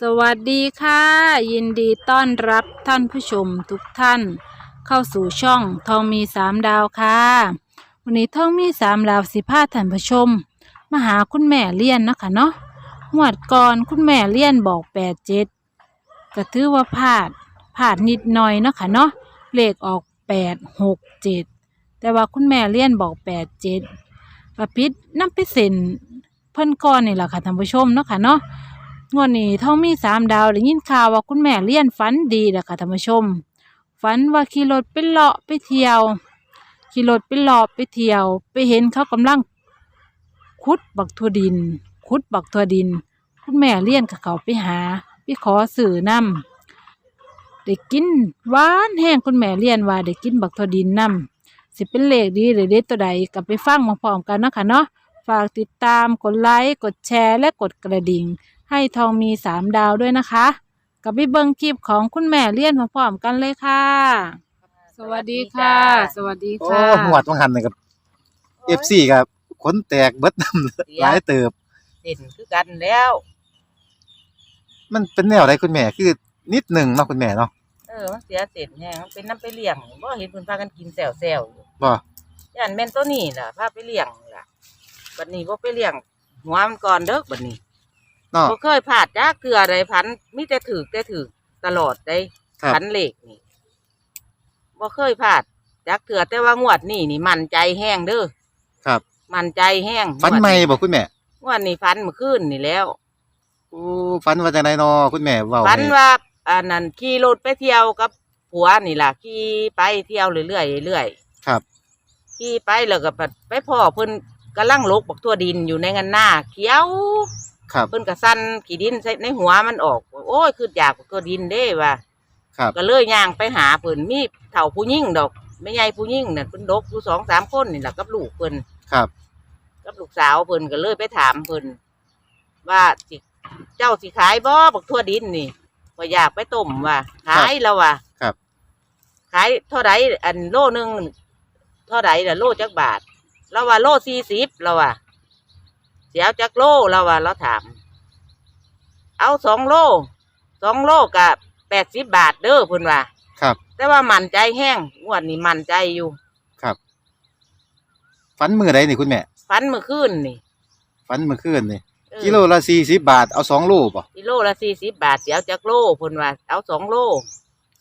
สวัสดีค่ะ ยินดีต้อนรับท่านผู้ชมทุกท่าน เข้าสู่ช่องทองมีสามดาวค่ะ วันนี้ทองมีสามดาวสิพาท่านผู้ชมมาหาคุณแม่เลี่ยนเนาะคะเนาะหวดก่อนคุณแม่เลี่ยนบอกแปดเจ็ดก็ถือว่าพลาดพลาดนิดหน่อยเนาะค่ะเนาะเลขออกแปดหกเจ็ดแต่ว่าคุณแม่เลี่ยนบอกแปดเจ็ดกระพิษน้ำไปเซ็นเพิ่นก่อนนี่แหละค่ะท่านผู้ชมเนาะค่ะเนาะ งวดนี้ท้องมีสามดาวได้ยินข่าวว่าคุณแม่เลี้ยนฝันดีแหละค่ะท่านผู้ชม ฝันว่าขี่รถไปเลาะไปเที่ยวขี่รถไปเลาะไปเที่ยว ไปเห็นเขากำลังขุดบักทั่วดินขุดบักทั่วดิน คุณแม่เลี้ยนกับเขาไปหาไปขอสื่อนำได้กินหวานแห้งคุณแม่เลี้ยนว่าได้กินบักทั่วดินนำสิเป็นเลขดีหรือเด็ดตัวใดกลับไปฟังมาพร้อมกันนะคะเนาะฝากติดตามกดไลค์กดแชร์และกดกระดิ่ง ให้ทองมีสามดาวด้วยนะคะ กับพี่เบิงคลิปของคุณแม่เลี่ยนพร้อมๆกันเลยค่ะ สวัสดีค่ะ สวัสดีโอ้ค่ะ หวดวังหันนี่กับ FC ครับขนแตกเบิดน้ำ หลายเติบ เด่นคือกันแล้ว มันเป็นแนวใดคุณแม่คือนิดหนึ่งเนาะคุณแม่เนาะเออมันเสียเสร็จแฮงมันเป็นน้ำไปเลี้ยงบ่เห็นเพิ่นพากันกินแซวๆอยู่บ่ย่านแม่นตัวนี้ล่ะพาไปเลี้ยงล่ะบัดนี้บ่ไปเลี้ยงหัวมันก่อนเด้อบัดนี้ เนาะ บ่เคยพลาดจักเกลือใดพันมีแต่ถูกแต่ถูกตลอดได้ครับ พันเลขนี่บ่เคยพลาดจักเถื่อแต่ว่างวดนี้นี่มั่นใจแห้งเด้อครับมั่นใจแห้งฝันใหม่บ่คุณแม่งวดนี้ฝันเมื่อคืนนี่แล้วโอ้ฝันว่าจังไดเนาะคุณแม่เว้าฝันให้ว่าอันนั้นขี่รถไปเที่ยวกับผัวนี่ล่ะขี่ไปเที่ยวเรื่อยๆเรื่อยครับ ๆขี่ไปแล้วก็ไปไปพ่อเพิ่นกำลังลกบักทั่วดินอยู่ในงานหน้าเขียว ครับ เพิ่นก็สั่นขี้ดินใส่ในหัวมันออก โอ้ยคืออยากบักทั่วดินเด้ว่าครับ ก็เลยย่างไปหาเพิ่นมีเฒ่าผู้หญิงดอกไม่ใหญ่ผู้หญิงน่ะเพิ่นดกอยู่สองสามคนนี่ล่ะกับลูกเพิ่นครับ กับลูกสาวเพิ่นก็เลยไปถามเพิ่นว่าสิเจ้าสิขายบ่บักทั่วดินนี่ว่าอยากไปต้มว่าขายแล้วว่าครับ ขายเท่าไรอันโลหนึงเท่าไรล่ะโลจักบาทเราว่าโลสี่สิบเราว่าเสียจักโลเราว่าเราถาม เอาสองโลสองโลกับแปดสิบบาทเด้อเพิ่นว่าครับ แต่ว่ามั่นใจแห้งงวดนี้มั่นใจอยู่ครับฝันมื้อใดนี่คุณแม่ฟันเมื่อคืนนี่ฝันเมื่อคืนนี่เออกิโลละ40บาทเอาสองโลบ่กิโลละสี่สิบบาทเสียวจักโลเพิ่นว่า เอาสองโล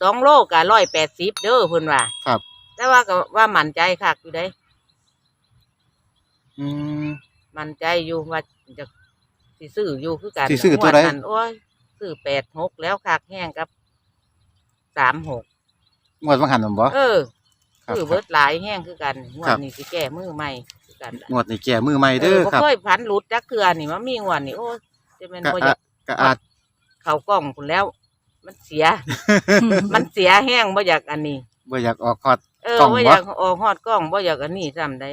สองโลกะร้อยแปดสิบเด้อเพิ่นว่า ครับ แต่ว่าก็ว่ามั่นใจคักอยู่ได้ อืม มั่นใจอยู่ว่าจะสิซื้ออยู่คือกันสิซื้อตัวใด งนั้นโอ้ยซื้อแปดหกแล้วคักแห้งกับสามหกงวดวังหันบ่ เออครับซื้อคเบิรับดหลายแห้งคือกันงวครัดบนี้สิแก้มือใหม่คือกันล่ะงวดนี้แก่มือใหม่เด้อบ่ครับเคยพันหลุดจักเทือนี่มันมีงวดนี่โอ้ยจะเป็นก็บ่อยาอาจกก็อาจเข้ากล้องคุณแล้ว มันเสีย มันเสียแห้งบ่อยากอันนี้ บ่อยากออกฮอด เออกล้องบ่บ่ อยากออกฮอดกล้องบ่อยากอันนี้ซ้ำได้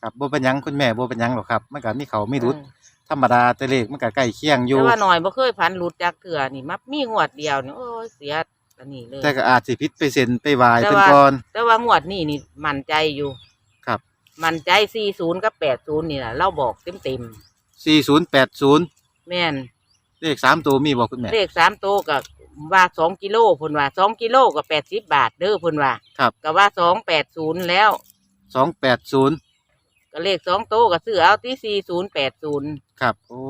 ครับบ่เป็นหยังคุณแม่บ่เป็นหยังหรอกครับมันก็มีเขามีรุดเออธรรมดาแต่เลขมันก็ใกล้เคียงอยู่ แต่ว่าหน่อยบ่เคยพันหลุดจากเถื่อนี่มักมีงวดเดียวนี่โอ้ยเสียอันนี้เลย แต่ก็อาจสิผิดไปเซ็นไปวายแต่เป็นว่า ก่อน แต่ว่างวดนี้นี่มั่นใจอยู่ครับ มั่นใจ40กับ80นี่ล่ะเราบอกเต็ม4080 ๆแม่น เลขสามตัวมีบ่คุณแม่ เลข3โตวก็ว่า2กิโลเพิ่นว่า2กิโลก็80บาทเด้อเพิ่นว่าครับ ก็ว่า280แล้ว 280 ก็เลข2โตวก็ซื้อเอาที่4080ครับ โอ้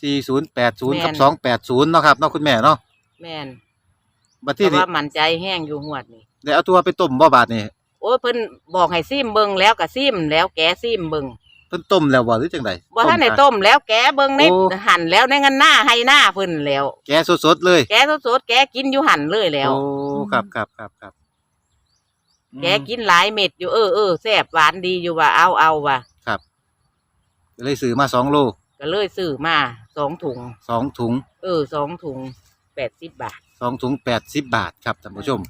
4080แม่กับน280เนาะครับเนาะคุณแม่เนาะแม่นบัดแต่ที่นี่ว่ามั่นใจแห้งอยู่งวดนี้ได้เอาตัวไปต้มบ่บาดนี่โอ้ยเพิ่นบอกให้ซิมเบิ่งแล้วก็ซิมแล้วแกซิมเบิ่งเพิ่นต้มแล้วบ่หรือจังไดบ่ทันได้อะต้มแล้วแกเบิ่งในโอ้ หั่นแล้วในงันหน้าให้หน้าเพิ่นแล้ว แกะสดๆเลยแกสดๆแกกินอยู่หั่นเลยแล้ว โอ้ครับครับครับครับ แกกินหลายเม็ดอยู่เออเออแซ่บหวานดีอยู่ว่าเอาเอาว่ะครับก็เลยซื้อมา2โลก็เลยซื้อมาสองถุงสองถุง เออสองถุงแปดสิบบาทสองถุง80บาทครับท่านผู้ชม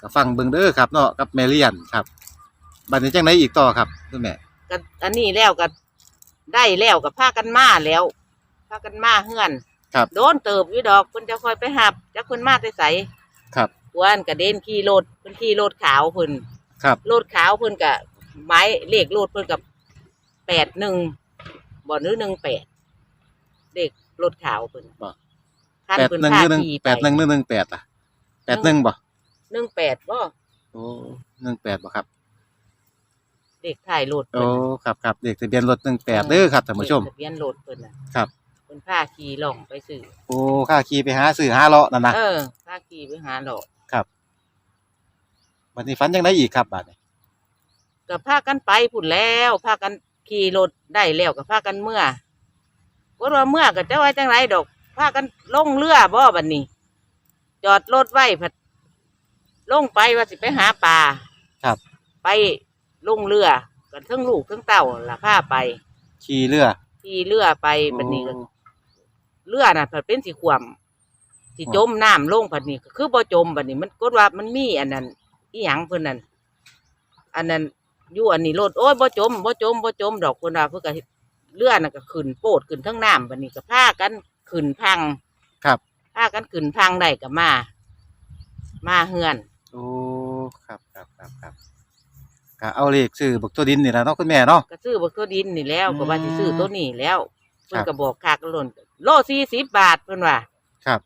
ก็ฟังเบิ่งเด้อครับเนาะกับแมเลียนครับบัดนี้จังไดอีกต่อครับคุณแม่ก็อันนี้แล้วก็ได้แล้วก็พากันมาแล้วพากันมาเฮือน ครับ โดนเติบอยู่ดอกเพิ่นจะคอยไปหับจักเพิ่นมาแต่ไสครับ กวนกระเด็นขี่รถเพิ่นขี่รถขาวเพิ่นครับ รถขาวเพิ่นกะไม้เลขรถเพิ่นกับแปดหนึ่งบ่หรือหนึ่งแปดเลขรถขาวเพิ่นบ่ คันแปดเพิ่นหนึ่งพาหรือหนึ่งขี่ไปแปดหนึ่งหรือหนึ่งแปดอะแปดหนึ่งบ่หนึ่งแปดบ่โอ้หนึ่งแปดบ่ครับเด็กถ่ายรถโอ้เพิ่นน่ะ ครับครับเด็กทะเบียนรถหนึ่งแปดเด้อครับท่านผู้ชมทะเบียนรถเพิ่นน่ะครับ เพิ่นพาขี่ล่องไปซื้อโอ้ค่าขี่ไปหาซื้อหาเลาะนั่นนะเออพาขี่ไปหาหลอก บัดนี้ฝันยังได้อีกครับบัดนี้ก็พากันไปพุ่นแล้วพากันขี่รถได้แล้วก็พากันเมื่อว่าว่าเมื่อก็จะว่าจังไรดอกพากันลงเรือบ่บัดนี้ จอดรถไว้ผัดลงไปว่าสิไปหาปลาครับ ไปลงเรือกันทั้งลูกทั้งเต่าล่ะพาไป ขี่เรือขี่เรือไปบัดนี้ก็โอ้เรือน่ะผัดเป็นสีขวมสิจมน้ำลงผัดนี้ก็คือบ่จมบัดนี้ มันกดว่ามันมีอันนั้น อีหยังเพิ่นนั่นอันนั้นอยู่อันนี้รถโอ้ยบ่จมบ่จมบ่จมดอกเพิ่นว่าเพิ่นก็เรือน่ะก็ขึ้นโปดขึ้นทั้งน้ำบัดนี้ก็พากันขึ้นพังครับ พากันขึ้นพังได้ก็มา มาเฮือน โอ้ครับครับครับครับก็เอาเลขซื้อบักตัวดินนี่ล่ะเนาะคุณแม่เนาะ ก็ซื้อบักตัวดินนี่แล้วอืมก็ว่าสิซื้อตัวนี้แล้วเพิ่นครับก็บอกคักหล่นโล40บาทเพิ่นว่าครับ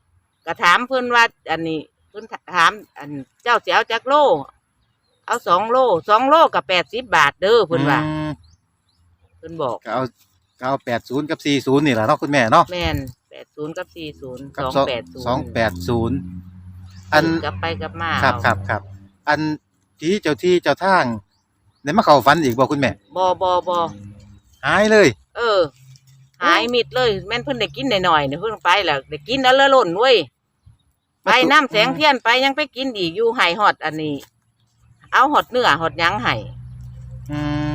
ก็ถามเพิ่นว่า อันนี้เพิ่นถาม อันเจ้าเสียวจักโล เอาสองโลสองโลกับแปดสิบบาทเด้อเพิ่นว่าอืมเพิ่นบอก ก็เอาก็เอาแปดศูนย์กับสี่ศูนย์นี่ล่ะเนาะคุณแม่เนาะแม่นแปดศูนย์กับสี่ศูนย์กัสบองสองแปดศูนย์สองแปดศูนย์อัน กลับไปกลับมาครับเอาครับครับ อันที่เจ้าที่เจ้าทางในมาเข้าฝันอีกบ่คุณแม่ บอบอบอหายเลย เออ หายมิดเลย แม่นเพิ่นได้กินหน่อยๆเนี่ยเพิ่นไปแล้วได้กินแล้วละล่นเว้ย ไปน้ำแสงเทียนไปยังไปกินอีกอยู่ไห้ฮอดอันนี้ เอาฮอดเนื้อฮอดหยังไห้อืม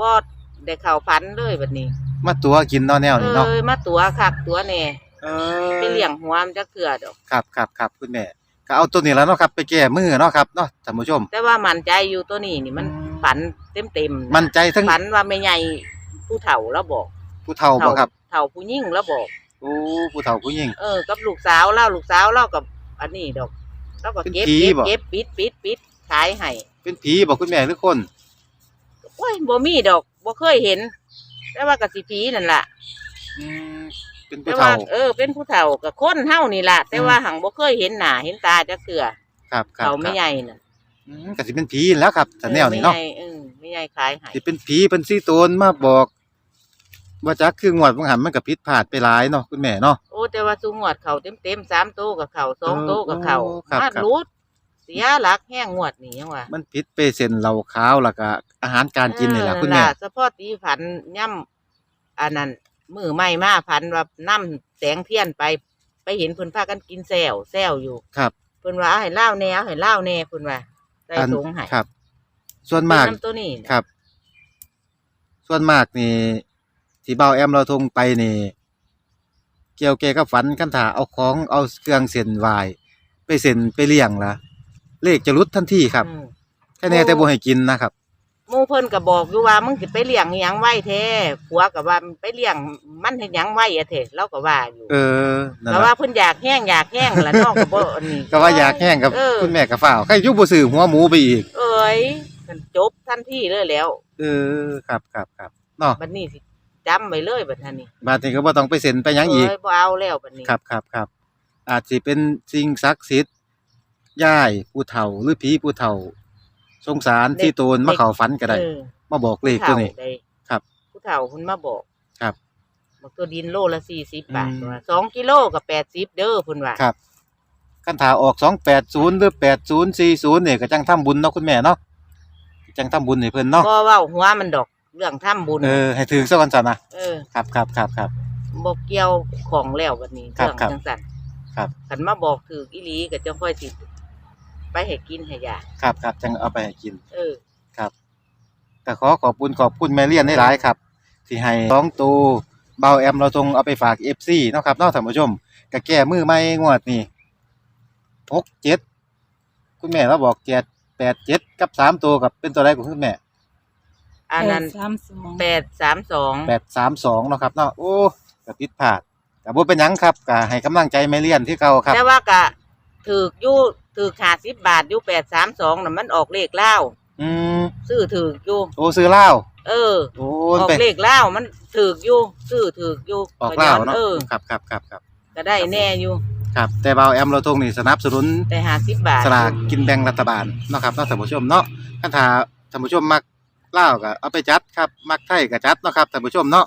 บอดได้เข้าพันเลยแบบนี้มาตัวกินเนาะแนวเอนี้เนาะอมาตัวคักตัวแน่เออไปเลี้ยงหัวมันจะเกลือดอก ครับครับครับคุณแม่ก็เอาตัวนี้แล้วเนาะครับ ไปแก้มือเนาะครับเนาะท่านผู้ชม แต่ว่ามันใจอยู่ตัวนี้นี่มันฝันเต็มเต็มๆะมั่นใจทั้งฝันว่าไม่ใหญ่ผู้เฒ่าแล้วบอกผู้เฒ่าบ่ครับเฒ่าผู้ยิ่งแล้วบอก โอ้ผู้เฒ่าผู้หญิง เออ กับลูกสาวเล่าลูกสาวเล่ากับ อันนี้ดอกแล้วก็เก็บเป็นผีเก็บบ่ เก็บปิดปิดปิดขายให้เป็นผีบ่คุณแม่หรือคน โอ้ยบ่มีดอกบ่เคยเห็น แต่ว่ากสิผีนั่นล่ะ อืมเป็นแต่ผู้ว่าเฒ่า เออเป็นผู้เฒ่ากับคนเฮานี่ล่ะ แต่ว่าหังบ่เคยเห็นหน้าเห็นตาจักเทื่อครับครับเฒ่าไม่ครับใหญ่น่ะอืมก็สิเป็นผีนั่นแหล้วครับแต่แนวนี้เนาะออไม่ใหญ่เออไม่ใหญ่ขายให้สิเป็นผีเป็นสีโตนมาบอก ว่าจักคืองวดบางหันมันก็ผิดพลาดไปหลายเนาะคุณแม่เนาะ โอ้แต่ว่าสูงวดเขาเต็มเต็มๆสามโตกับเขาสองโตกับเขาโอ้ครับ มาครับรูดเสียหลักแห้งงวดนี่ยังว่ามันผิดไปเส้นเหล้าขาวแล้วก็อาหารการกินนี่แหละคุณแม่ เออล่ะเฉพาะตีผันย่ำอันนั้นมือไม่มาผันว่าน้ำแสงเทียนไป ไปเห็นเพิ่นพากันกินแซวแซวอยู่ครับเพิ่นว่าเอาให้เล่าวแหน่เอาให้เล่าวแหน่เพิ่นว่าใส่อันถุงให้ครับ ส่วนมากน้ำตัวนี้ ครับ ส่วนมากนี่ ที่เบาแอมเราทงไปนี่ เกี่ยวเกยวกับฝันคันถาเอาของเอาเครื่องเส้นไหวไปเส้นไปเลี้ยงละเลขจะรุดทันทีครับอืม แค่แน่แต่บ่ให้กินนะครับ หมู่เพิ่นก็บอกอยู่ว่ามึงสิไปเลี้ยงอิหยังไว้แท้ผัวก็ว่าไปเลี้ยงมันเฮ็ดหยังไว้อะเถอะเราก็ว่าอยู่เออนั่นแต่ล่ะว่าเพิ่นอยากแห้งอยากแห้งล่ะน้องก็บ่อันนี้ ก็ว่าอยากแห้งกับเออ คุณแม่กับฝ้าวใครอยุบสื่อหัวหมูไปอีก เอ้ยมันจบทันทีเลยแล้วเออครับครับครับเนาะบัดนี้สิ จำไว้เลยบัดนี้บาดนี้ก็บ่ต้องไปเซ็นไปหยังอีก เอ้ยบ่เอาแล้วบัดนี้ครับครับครับอาจสิเป็นสิ่งศักดิ์สิทธิ์ย่ายผู้เฒ่าหรือผีผู้เฒ่า สงสารที่โตนมาเข้าฝันก็ได้ เออมาบอกเลขตัวนี้ ผู้ฒ่าได้ครับผู้เฒ่าเพิ่นมาบอกครับบอกตัวดินโลละ40บาทอืม ว่าสองกิโลก็80เด้อเพิ่นว่าครับคันถาออก 280 หรือ 8040เนี่ยก็จังทำบุญเนาะคุณแม่เนาะจังทำบุญให้เพิ่นเนาะ บ่เว้าหัวมันดอก เรื่องทำบุญ เออ ให้ถึงซะก่อนซั่นนะเออครับครับครับครับบ่เกี่ยวของแล้วบัดนี้ครับเรื่องครับจังซั่นครับคันมาบอกถืออีหลีก็จังค่อยสิไปให้กินให้ยาครับครับจังเอาไปให้กิน เออ ก็ขอขอบคุณขอบคุณแม่เลียนหลายๆครับที่ให้สองตูเบาแอมเราทงเอาไปฝาก FC เนาะครับเนาะท่านผู้ชมก็แก้มือใหม่งวดนี่6 7คุณแม่เราบอกแกแปดเจ็ดกับสามตัวกับเป็นตัวใดของคุณแม่ อันนั้นสามสอง832แปดสามสองเนาะครับเนาะโอ้ก็ผิดพลาดก็บ่เป็นหยังครับก็ให้กำลังใจแม่เลียนที่เก่าครับ แต่ว่าก็ถือกอยู่ถือก50บาทอยู่832น่ะมันออกเลขลาวอืมซื้อถือกอยู่ โอ้ซื้อเหล้าเเออ โอ้ออกไปเลขแล้วมันถือกอยู่ซื้อถือกอยู่ออกเล่าวเนาะเออครับครับครับครับก็ได้แน่อยู่ ครับ แต่เบาแอมเราทงนี่สนับสนุนแต่ห้าสิบบาทสลากกินแบ่งรัฐบาลเนาะครับเนาะท่านผู้ชมเนาะคันถ้าท่านผู้ชมมัก ลาวก็เอาไปจัดครับมักไทยก็จัดเนาะครับท่านผู้ชมเนาะ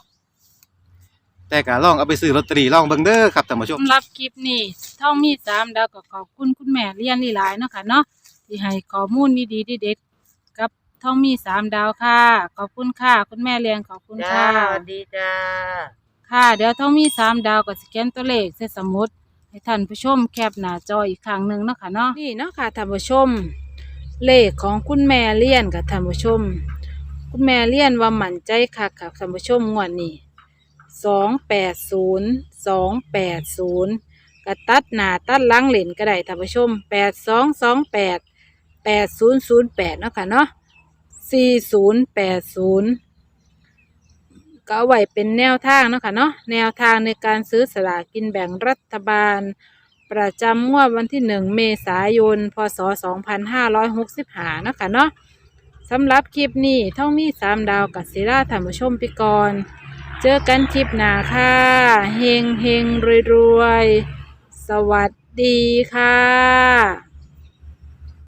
แต่ก็ลองเอาไปซื้อลอตเตอรี่ลองเบิ่งเด้อครับท่านผู้ชม สำหรับคลิปนี้ท่องมีสามดาวก็ขอบคุณคุณแม่เลี้ยนหลายๆเนาะค่ะเนาะที่ให้ข้อมูลดีๆเด็ดๆกับท่องมีสามดาวค่ะ ขอบคุณค่ะ คุณแม่เลี้ยงขอบคุณจ้าค่ะ สวัสดีจ้า ค่ะเดี๋ยวท่องมีสามดาวกับสแกนตัวเลขใส่สมุดให้ท่านผู้ชมแคปหน้าจออีกครั้งหนึ่งเนาะค่ะเนาะนี่เนาะค่ะท่านผู้ชม เลขของคุณแม่เลี้ยนกับท่านผู้ชม คุณแม่เลี้ยนว่ามั่นใจค่ะค่ะท่านผู้ชมงวดนี้สองแปดศูนย์สองแปดศูนย์กระตัดหนาตัดหลังเหรียญก็ได้ท่านผู้ชมแปดสองสองแปดแปดศูนย์ศูนย์แปดเนาะค่ะเนาะสี่ศูนย์แปดศูนย์ก็เอาไว้เป็นแนวทางเนาะค่ะเนาะแนวทางในการซื้อสลากกินแบ่งรัฐบาล ประจำงวดวันที่หนึ่งเมษายน พศสองพันห้าร้อยหกสิบห้าเนาะค่ะเนาะ สำหรับคลิปนี้ท่องมีสามดาวกับศิลาธรรมชมพิกร เจอกันคลิปหน้าค่ะเฮงเฮงรวยรวย สวัสดีค่ะ